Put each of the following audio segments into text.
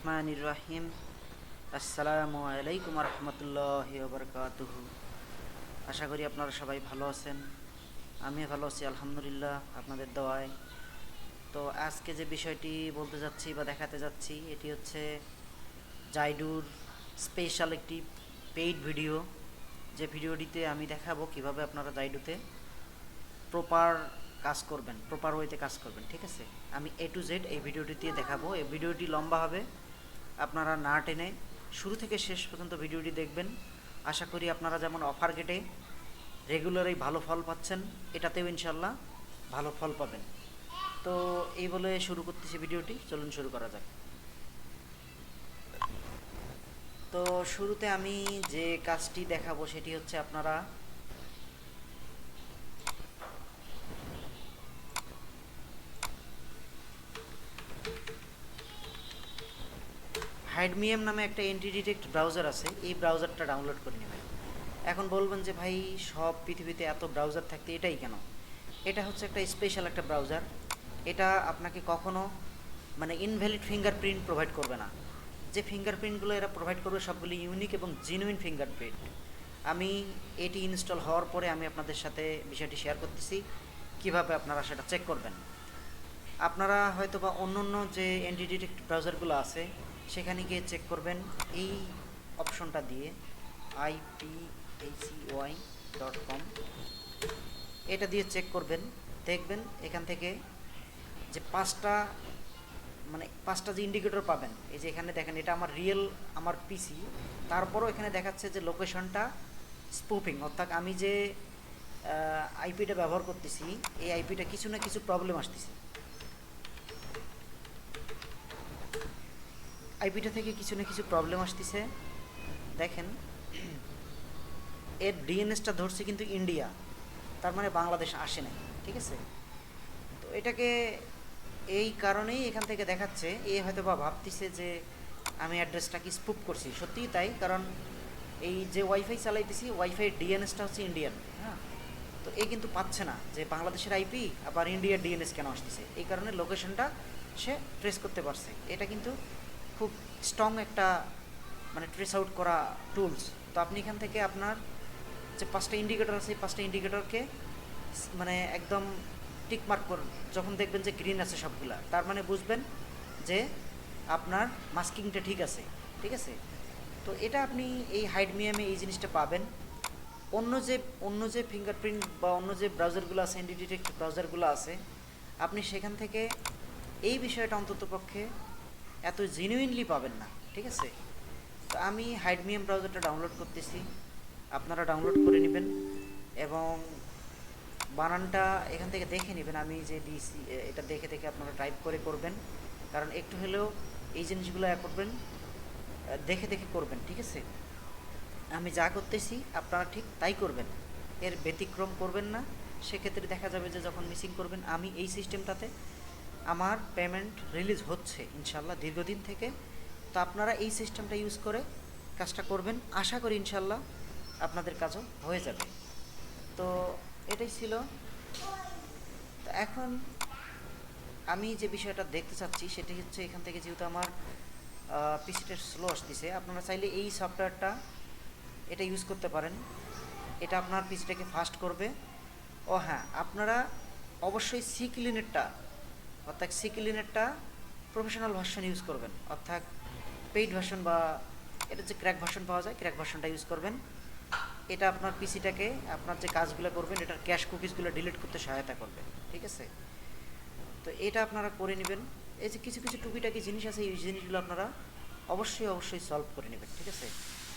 রহমানির রাহিম আসসালামু আলাইকুম রহমতুল্লাহ বরকাতুহু আশা করি আপনারা সবাই ভালো আছেন। আমি ভালো আছি, আলহামদুলিল্লাহ, আপনাদের দোয়ায়। তো আজকে যে বিষয়টি বলতে যাচ্ছি বা দেখাতে যাচ্ছি, এটি হচ্ছে জাইডুর স্পেশাল একটি পেইড ভিডিও যে ভিডিওটিতে আমি দেখাবো কীভাবে আপনারা জাইডুতে প্রপার কাজ করবেন প্রপার ওয়েতে কাজ করবেন, ঠিক আছে? আমি এ টু জেড এই ভিডিওটিতে দেখাবো। এই ভিডিওটি লম্বা হবে আপনারা না টেনে শুরু থেকে শেষ পর্যন্ত ভিডিওটি দেখবেন। আশা করি আপনারা যেমন অফার গেটে রেগুলারই ভালো ফল পাচ্ছেন, এটাতেও ইনশাল্লাহ ভালো ফল পাবেন। তো এই বলে শুরু করতেছি ভিডিওটি, চলুন শুরু করা যাক। তো শুরুতে আমি যে কাজটি দেখাবো সেটি হচ্ছে আপনারা হাইডমিএম নামে একটা এন্টি ডিটেক্ট ব্রাউজার আছে, এই ব্রাউজারটা ডাউনলোড করে নেবেন এখন বলবেন যে, ভাই, সব পৃথিবীতে এত ব্রাউজার থাকতে এটাই কেন? এটা হচ্ছে একটা স্পেশাল একটা ব্রাউজার এটা আপনাকে কখনো মানে ইনভ্যালিড ফিঙ্গারপ্রিন্ট প্রোভাইড করবে না। যে ফিঙ্গারপ্রিন্টগুলো এরা প্রোভাইড করবে সবগুলি ইউনিক এবং জেনুইন ফিঙ্গারপ্রিন্ট আমি এটি ইনস্টল হওয়ার পরে আমি আপনাদের সাথে বিষয়টি শেয়ার করতেছি, কীভাবে আপনারা সেটা চেক করবেন। আপনারা হয়তো বা অন্য অন্য যে অ্যান্টি ডিটেক্ট ব্রাউজারগুলো আছে সেখানে গিয়ে চেক করবেন। এই অপশনটা দিয়ে আইপিএসিওয়াই ডট কম এটা দিয়ে চেক করবেন। দেখবেন এখান থেকে যে পাঁচটা মানে পাঁচটা যে ইন্ডিকেটর পাবেন, এই যে এখানে দেখেন, এটা আমার রিয়েল আমার পিসি তারপরও এখানে দেখাচ্ছে যে লোকেশনটা স্পুপিং অর্থাৎ আমি যে আইপিটা ব্যবহার করতেছি, এই আইপিটা কিছু না কিছু প্রবলেম আসতেছে। আইপিটা থেকে কিছু না কিছু প্রবলেম আসতেছে। দেখেন, এর ডিএনএসটা ধরছে কিন্তু ইন্ডিয়া তার মানে বাংলাদেশ আসে নাই, ঠিক আছে? তো এটাকে এই কারণেই এখান থেকে দেখাচ্ছে, এ হয়তো বা ভাবতেছে যে আমি অ্যাড্রেসটাকে স্পুপ করছি। সত্যিই তাই, কারণ এই যে ওয়াইফাই চালাইতেছি ওয়াইফাই ডিএনএসটা হচ্ছে ইন্ডিয়ান হ্যাঁ? তো এ কিন্তু পাচ্ছে না যে বাংলাদেশের আইপি আবার ইন্ডিয়ার ডিএনএস কেন আসতেছে? এই কারণে লোকেশনটা সে ট্রেস করতে পারছে। এটা কিন্তু খুব স্ট্রং একটা মানে ট্রেস আউট করা টুলস তো আপনি এখান থেকে আপনার যে পাঁচটা ইন্ডিকেটর আছে, এই পাঁচটা ইন্ডিকেটরকে মানে একদম টিক মার্ক করুন। যখন দেখবেন যে গ্রিন আছে সবগুলা, তার মানে বুঝবেন যে আপনার মাস্কিংটা ঠিক আছে ঠিক আছে? তো এটা আপনি এই হাইড মিয়ামে এই জিনিসটা পাবেন। অন্য যে অন্য যে ফিঙ্গারপ্রিন্ট বা অন্য যে ব্রাউজারগুলো আছে এনডিডিটেক্ট ব্রাউজারগুলো আছে, আপনি সেখান থেকে এই বিষয়টা অন্তত পক্ষে এত জেনুইনলি পাবেন না, ঠিক আছে? তো আমি হাইডমিয়াম ব্রাউজারটা ডাউনলোড করতেছি, আপনারা ডাউনলোড করে নেবেন এবং বানানটা এখান থেকে দেখে নেবেন। আমি যে দিয়েছি এটা দেখে দেখে আপনারা টাইপ করে করবেন, কারণ একটু হলেও এই জিনিসগুলো করবেন দেখে দেখে করবেন, ঠিক আছে? আমি যা করতেছি, আপনারা ঠিক তাই করবেন। এর ব্যতিক্রম করবেন না। সেক্ষেত্রে দেখা যাবে যে যখন মিসিং করবেন, আমি এই সিস্টেমটাতে আমার পেমেন্ট রিলিজ হচ্ছে, ইনশাল্লাহ দীর্ঘদিন থেকে। তো আপনারা এই সিস্টেমটা ইউজ করে কাজটা করবেন। আশা করি ইনশাল্লাহ আপনাদের কাজও হয়ে যাবে। তো এটাই ছিল। তো এখন আমি যে বিষয়টা দেখতে চাচ্ছি, সেটি হচ্ছে এখান থেকে যেহেতু আমার পিসিটা স্লো আসতেছে, আপনারা চাইলে এই সফটওয়্যারটা এটা ইউজ করতে পারেন। এটা আপনার পিসিটাকে ফাস্ট করবে। ও হ্যাঁ আপনারা অবশ্যই সি ক্লিনেরটা অর্থাৎ সি ক্লিনেরটা প্রফেশনাল ভার্সন ইউজ করবেন। অর্থাৎ পেইড ভার্সন বা এটা যে ক্র্যাক ভার্সন পাওয়া যায় ক্র্যাক ভার্সনটা ইউজ করবেন। এটা আপনার পিসিটাকে আপনার যে কাজগুলো করবেন, এটার ক্যাশ কুকিজগুলো ডিলিট করতে সহায়তা করবে, ঠিক আছে? তো এটা আপনারা করে নেবেন। এই যে কিছু কিছু টুকিটাকি জিনিস আছে, এই জিনিসগুলো আপনারা অবশ্যই অবশ্যই সলভ করে নেবেন, ঠিক আছে?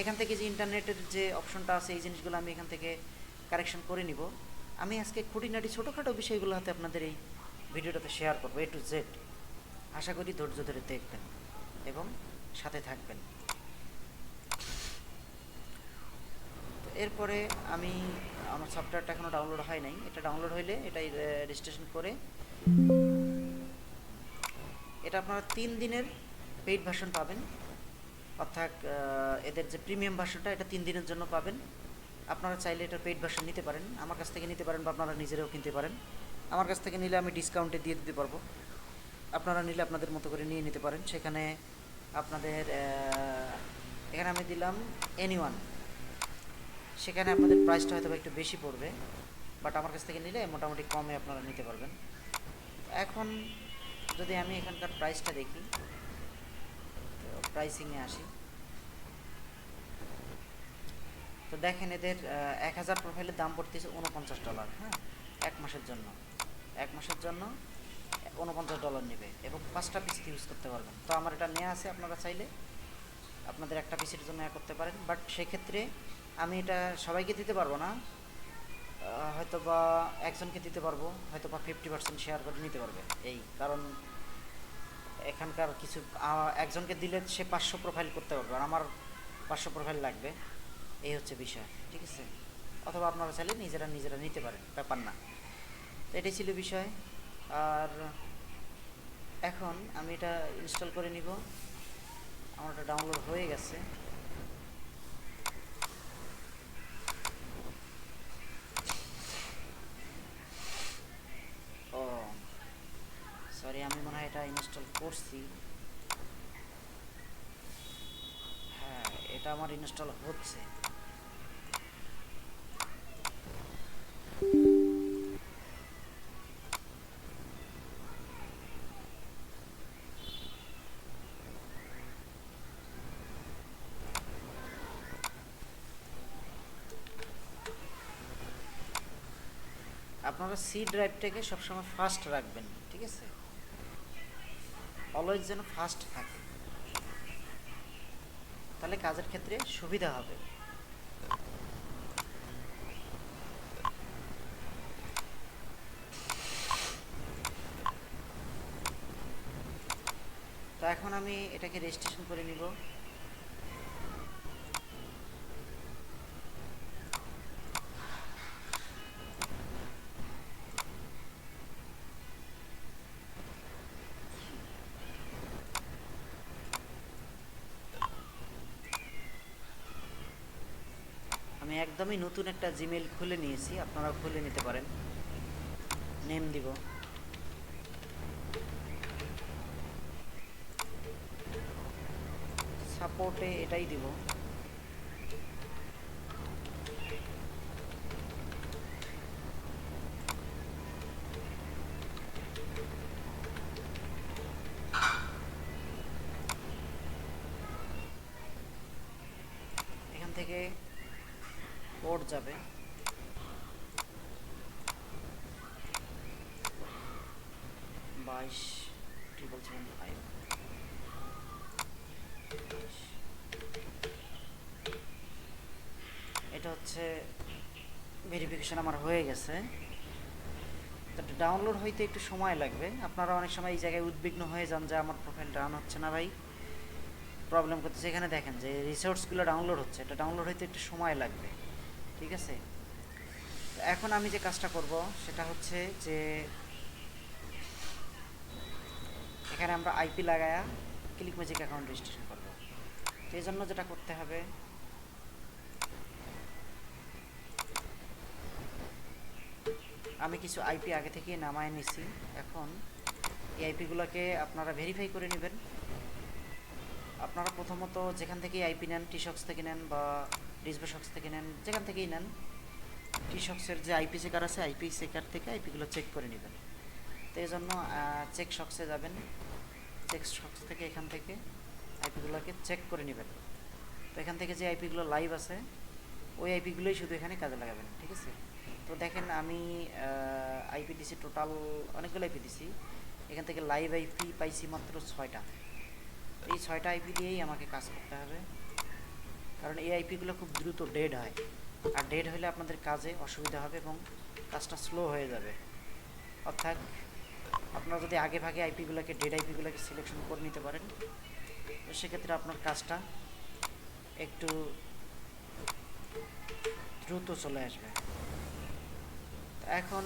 এখান থেকে যে ইন্টারনেটের যে অপশনটা আছে, এই জিনিসগুলো আমি এখান থেকে কারেকশন করে নিব। আমি আজকে খুঁটিনাটি ছোটোখাটো বিষয়গুলো হাতে আপনাদের এই ভিডিওটাতে শেয়ার করব এ টু জেড আশা করি ধৈর্য ধরে দেখবেন এবং সাথে থাকবেন। তো এরপরে আমি, আমার সফটওয়্যারটা এখনও ডাউনলোড হয় নাই। এটা ডাউনলোড হইলে এটাই রেজিস্ট্রেশন করে। এটা আপনারা তিন দিনের পেইড ভার্সন পাবেন। অর্থাৎ এদের যে প্রিমিয়াম ভার্সনটা এটা তিন দিনের জন্য পাবেন। আপনারা চাইলে এটা পেইড ভার্সন নিতে পারেন। আমার কাছ থেকে নিতে পারেন বা আপনারা নিজেরাও কিনতে পারেন। আমার কাছ থেকে নিলে আমি ডিসকাউন্টে দিয়ে দিতে পারব। আপনারা নিলে আপনাদের মতো করে নিয়ে নিতে পারেন। সেখানে আপনাদের এখানে আমি দিলাম এনি ওয়ান সেখানে আপনাদের প্রাইসটা হয়তো একটু বেশি পড়বে বাট আমার কাছ থেকে নিলে মোটামুটি কমে আপনারা নিতে পারবেন। এখন যদি আমি এখানকার প্রাইসটা দেখি, তো প্রাইসিংয়ে আসি। তো দেখেন এদের এক হাজার প্রোফাইলের দাম পড়তেছে উনপঞ্চাশ ডলার হ্যাঁ এক মাসের জন্য। এক মাসের জন্য উনপঞ্চাশ ডলার নেবে এবং পাঁচটা পিস ইউজ করতে পারবেন। তো আমার এটা নেওয়া আছে আপনারা চাইলে। আপনাদের একটা পিসের জন্য করতে পারেন। বাট সেক্ষেত্রে আমি এটা সবাইকে দিতে পারব না। হয়তো বা একজনকে দিতে পারব হয়তো বা ফিফটি পার্সেন্ট শেয়ার করে নিতে পারবে। এই কারণ এখানকার কিছু একজনকে দিলে সে পাঁচশো প্রোফাইল করতে পারবে। আর আমার পাঁচশো প্রোফাইল লাগবে। এই হচ্ছে বিষয়, ঠিক আছে? অথবা আপনারা চাইলে নিজেরা নিজেরা নিতে পারেন, ব্যাপার না। এটাই ছিল বিষয়। আর এখন আমি এটা ইনস্টল করে নিব। আমার এটা ডাউনলোড হয়ে গেছে। ও সরি আমি মনে হয় এটা ইনস্টল করছি। হ্যাঁ এটা আমার ইনস্টল হচ্ছে। আপনারা সি ড্রাইভটাকে সবসময় ফাস্ট রাখবেন, ঠিক আছে? অলওয়েজ যেন ফাস্ট থাকে। তাহলে কাজের ক্ষেত্রে সুবিধা হবে। তো এখন আমি এটাকে রেজিস্ট্রেশন করে নিব। একদমই নতুন একটা জিমেইল খুলে নিয়েছি আপনারা খুলে নিতে পারেন। নেম দিব। সাপোর্টে এটাই দিব। এখান থেকে যাবে। বাইশ ট্রিপল সেভেন ফাইভ এটা হচ্ছে ভেরিফিকেশন আমার হয়ে গেছে। ডাউনলোড হইতে একটু সময় লাগবে। আপনারা অনেক সময় এই জায়গায় উদ্বিগ্ন হয়ে যান যে আমার প্রোফাইল রান হচ্ছে না ভাই। প্রবলেম করতেছে। এখানে দেখেন যে রিসোর্সগুলো ডাউনলোড হচ্ছে। এটা ডাউনলোড হইতে একটু সময় লাগবে। ঠিক আছে? এখন আমি যে কাজটা করব সেটা হচ্ছে যে এখানে আমরা আইপি লাগায়া ক্লিক ম্যাজিক অ্যাকাউন্ট রেজিস্ট্রেশন করব। তো এই জন্য যেটা করতে হবে, আমি কিছু আইপি আগে থেকে নামায় নিছি। এখন এই আইপিগুলোকে আপনারা ভেরিফাই করে নেবেন। আপনারা প্রথমত যেখান থেকে আইপি নেন টিশক্স থেকে নেন বা ডিসবেশক্স থেকে নেন যেখান থেকেই নেন টিশক্সের যে আইপি চেকার আছে আইপি চেকার থেকে আইপিগুলো চেক করে নেবেন তো এই জন্য চেক শক্সে যাবেন চেক শক্স থেকে এখান থেকে আইপিগুলোকে চেক করে নেবেন তো এখান থেকে যে আইপিগুলো লাইভ আছে ওই আইপিগুলোই শুধু এখানে কাজে লাগাবেন ঠিক আছে তো দেখেন আমি আইপি দিছি টোটাল অনেকগুলো আইপি দিছি এখান থেকে লাইভ আইপি পাইছি মাত্র ছয়টা এই ছয়টা আইপি দিয়েই আমাকে কাজ করতে হবে কারণ এই আইপিগুলো খুব দ্রুত ডেড হয়। আর ডেড হলে আপনাদের কাজে অসুবিধা হবে এবং কাজটা স্লো হয়ে যাবে। অর্থাৎ আপনারা যদি আগে ভাগে আইপিগুলোকে ডেড আইপিগুলোকে সিলেকশন করে নিতে পারেন, তো সেক্ষেত্রে আপনার কাজটা একটু দ্রুত চলে আসবে। এখন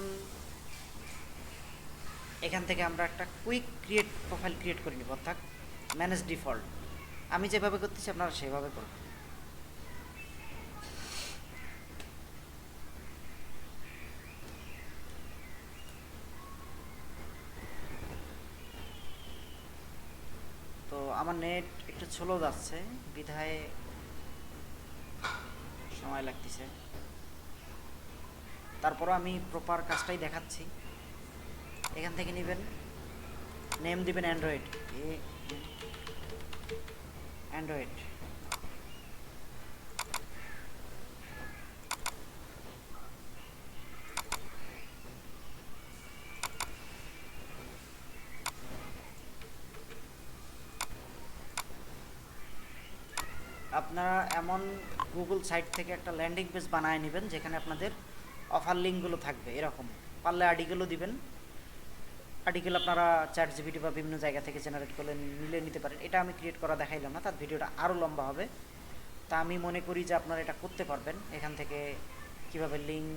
এখান থেকে আমরা একটা কুইক ক্রিয়েট প্রোফাইল ক্রিয়েট করে নিব, অর্থাৎ ম্যানেজ ডিফল্ট আমি যেভাবে করতেছি, আপনারা সেভাবে করবেন তো আমার নেট একটু স্লো যাচ্ছে, বিধায় সময় লাগতেছে। তারপর আমি প্রপার কাজটাই দেখাচ্ছি। এখান থেকে নেবেন। নেম দিবেন অ্যান্ড্রয়েড অ্যান্ড্রয়েড আপনারা এমন গুগল সাইট থেকে একটা ল্যান্ডিং পেজ বানায় নেবেন, যেখানে আপনাদের অফার লিঙ্কগুলো থাকবে, এরকম। পারলে আর্টিকেলও দিবেন। আর্টিকেল আপনারা চ্যাট জিবিটি বা বিভিন্ন জায়গা থেকে জেনারেট করলে মিলে নিতে পারেন। এটা আমি ক্রিয়েট করা দেখাইলাম না, তার ভিডিওটা আরও লম্বা হবে। তা আমি মনে করি যে আপনারা এটা করতে পারবেন। এখান থেকে কীভাবে লিঙ্ক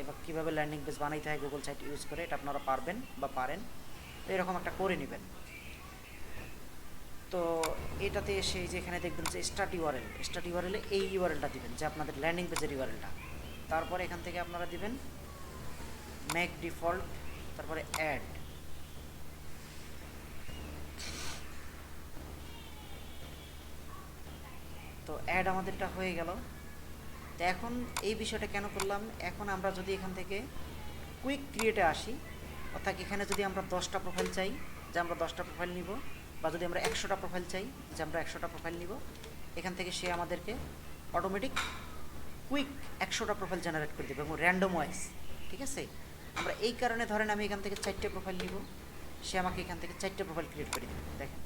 এবার কীভাবে ল্যান্ডিং পেজ বানাইতে হয় গুগল সাইট ইউজ করে, এটা আপনারা পারবেন বা পারেন। এরকম একটা করে নেবেন। তো এটাতে এসে যে এখানে দেখবেন যে স্টার্ট ইউআরএল স্টার্ট ইউআরএলে এই ইউআরএলটা দিবেন, যে আপনাদের ল্যান্ডিং পেজের ইউআরএলটা তারপরে এখান থেকে আপনারা দিবেন মেক ডিফল্ট তারপরে অ্যাড তো অ্যাড আমাদেরটা হয়ে গেল। তো এখন এই বিষয়টা কেন করলাম? এখন আমরা যদি এখান থেকে কুইক ক্রিয়েটে আসি, অর্থাৎ এখানে যদি আমরা দশটা প্রোফাইল চাই, যে আমরা দশটা প্রোফাইল নিব বা যদি আমরা একশোটা প্রোফাইল চাই, যে আমরা একশোটা প্রোফাইল নিব, এখান থেকে সে আমাদেরকে অটোমেটিক কুইক একশোটা প্রোফাইল জেনারেট করে দেবে এবং র্যান্ডম ওয়াইজ ঠিক আছে? আমরা এই কারণে ধরেন আমি এখান থেকে চারটে প্রোফাইল নিব, সে আমাকে এখান থেকে চারটে প্রোফাইল ক্রিয়েট করে দেবে, দেখেন।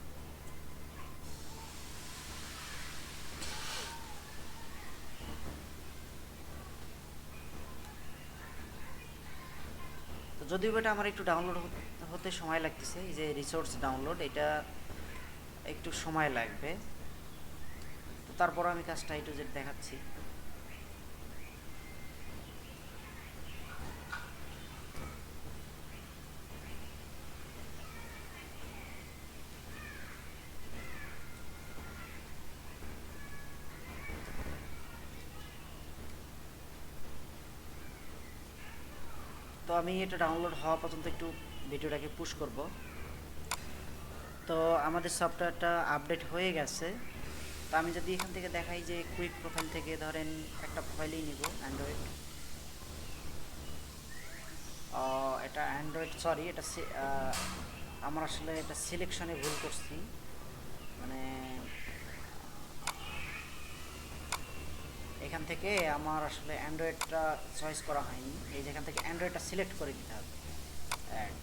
যদিও এটা আমার একটু ডাউনলোড হতে সময় লাগতেছে, এই যে রিসোর্স ডাউনলোড এটা একটু সময় লাগবে। তো তারপর আমি কাজটা একটু যে দেখাচ্ছি। তো আমি এটা ডাউনলোড হওয়া পর্যন্ত একটু ভিডিওটাকে পুশ করব। তো আমাদের সফটওয়্যারটা আপডেট হয়ে গেছে। তো আমি যদি এখান থেকে দেখাই যে কুইক প্রোফাইল থেকে ধরেন একটা প্রোফাইলই নিব অ্যান্ড্রয়েড এটা অ্যান্ড্রয়েড সরি এটা আমার আসলে এটা সিলেকশনে ভুল করছি। মানে এখান থেকে আমার আসলে অ্যান্ড্রয়েডটা চয়েস করা হয়নি। এই যেখান থেকে অ্যান্ড্রয়েডটা সিলেক্ট করে দিতে হবে। অ্যাড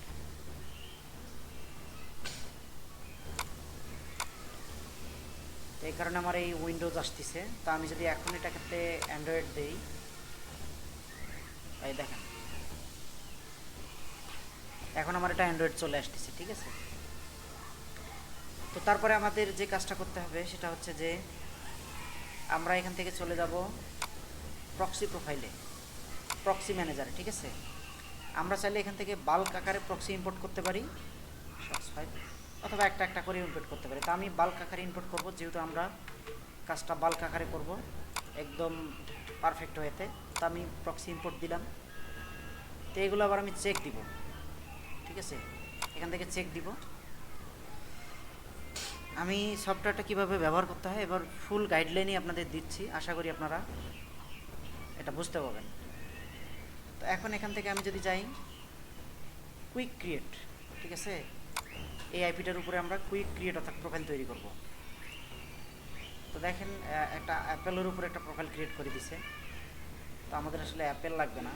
এই কারণে আমার এই উইন্ডোজ আসতেছে। তা আমি যদি এখন এটাকে অ্যান্ড্রয়েড দেই, এই দেখেন। এখন আমার এটা অ্যান্ড্রয়েড চলে আসতেছে, ঠিক আছে? তো তারপরে আমাদের যে কাজটা করতে হবে সেটা হচ্ছে যে, আমরা এখান থেকে চলে যাব প্রক্সি প্রোফাইলে প্রক্সি ম্যানেজারে ঠিক আছে? আমরা চাইলে এখান থেকে বাল্ক আকারে প্রক্সি ইম্পোর্ট করতে পারি। ফাইল অথবা একটা একটা করে ইম্পোর্ট করতে পারি। তা আমি বাল্ক আকারে ইম্পোর্ট করব, যেহেতু আমরা কাজটা বাল্ক আকারে করব, একদম পারফেক্ট হয়েতে। তা আমি প্রক্সি ইম্পোর্ট দিলাম। তো এগুলো আবার আমি চেক দিব। ঠিক আছে? এখান থেকে চেক দিব। আমি সফটওয়্যারটা কীভাবে ব্যবহার করতে হয়, এবার ফুল গাইডলাইনই আপনাদের দিচ্ছি। আশা করি আপনারা এটা বুঝতে পারবেন। তো এখন এখান থেকে আমি যদি যাই কুইক ক্রিয়েট ঠিক আছে? এই আইপিটার উপরে আমরা কুইক ক্রিয়েট অর্থাৎ প্রোফাইল তৈরি করব। তো দেখেন একটা অ্যাপেলের উপরে একটা প্রোফাইল ক্রিয়েট করে দিছে। তো আমাদের আসলে অ্যাপেল লাগবে না।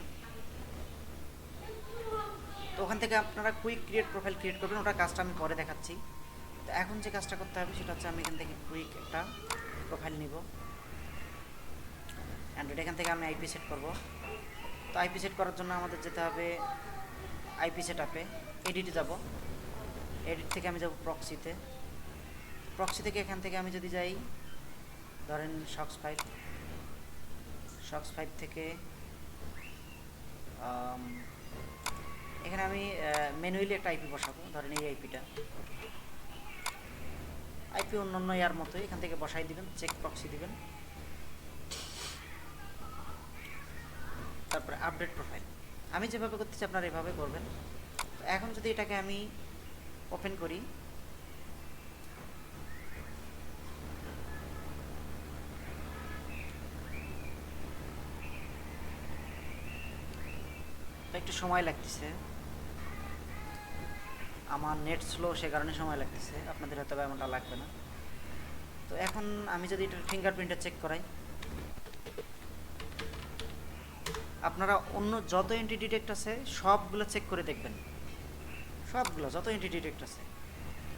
তো ওখান থেকে আপনারা কুইক ক্রিয়েট প্রোফাইল ক্রিয়েট করবেন ওটা কাজটা আমি পরে দেখাচ্ছি। তো এখন যে কাজটা করতে হবে, সেটা হচ্ছে আমি এখান থেকে কুইক একটা প্রোফাইল নিব। অ্যান্ড্রয়েড এখান থেকে আমি আইপি সেট করব। তো আইপি সেট করার জন্য আমাদের যেতে হবে আইপি সেট আপে এডিটে যাব। এডিট থেকে আমি যাব প্রক্সিতে প্রক্সি থেকে এখান থেকে আমি যদি যাই, ধরেন শক্স ফাইভ শক্স ফাইভ থেকে এখানে আমি ম্যানুয়ালি একটা আইপি বসাবো, ধরেন এই আইপিটা আইপি অন্যান্য ইয়ার মতোই, এখান থেকে বসাই দিবেন চেক প্রক্সি দিবেন। তারপরে আপডেট প্রোফাইল আমি যেভাবে করতেছি আপনারা এভাবে করবেন। এখন যদি এটাকে আমি ওপেন করি। একটু সময় লাগতেছে। আমার নেট স্লো সে কারণে সময় লাগতেছে। আপনাদের হয়তো এমনটা লাগবে না। তো এখন আমি যদি একটু ফিঙ্গারপ্রিন্টটা চেক করাই। আপনারা অন্য যত এন্ট্রি ডিটেক্ট আছে, সবগুলো চেক করে দেখবেন। সবগুলো, যত এন্টি ডিটেক্ট আছে।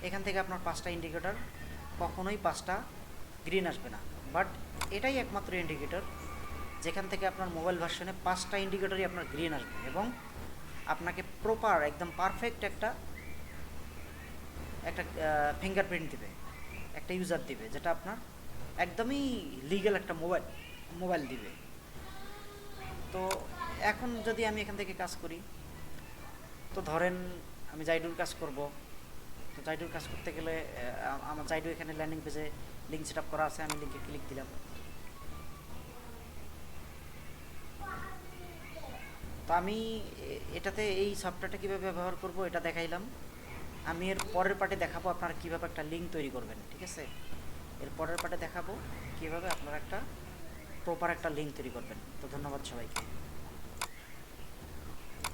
এখান থেকে আপনার পাঁচটা ইন্ডিকেটর কখনোই পাঁচটা গ্রিন আসবে না। বাট এটাই একমাত্র ইন্ডিকেটর যেখান থেকে আপনার মোবাইল ভার্সনে পাঁচটা ইন্ডিকেটরই আপনার গ্রিন আসবে এবং আপনাকে প্রপার একদম পারফেক্ট একটা একটা ফিঙ্গারপ্রিন্ট দিবে, একটা ইউজার দিবে, যেটা আপনার একদমই লিগ্যাল একটা মোবাইল মোবাইল দিবে। তো এখন যদি আমি এখান থেকে কাজ করি, তো ধরেন আমি জাইডুর কাজ করব। তো জাইডুর কাজ করতে গেলে আমার জাইডু এখানে ল্যান্ডিং পেজে লিঙ্ক সেট করা আছে, আমি লিঙ্কে ক্লিক দিলাম। তো আমি এটাতে এই সফটওয়্যারটা কীভাবে ব্যবহার করব এটা দেখাইলাম। আমি এর পরের পার্টে দেখাবো আপনারা কীভাবে একটা লিঙ্ক তৈরি করবেন, ঠিক আছে? এর পরের পার্টে দেখাবো কীভাবে আপনারা একটা প্রপার একটা লিঙ্ক তৈরি করবেন। তো ধন্যবাদ সবাইকে।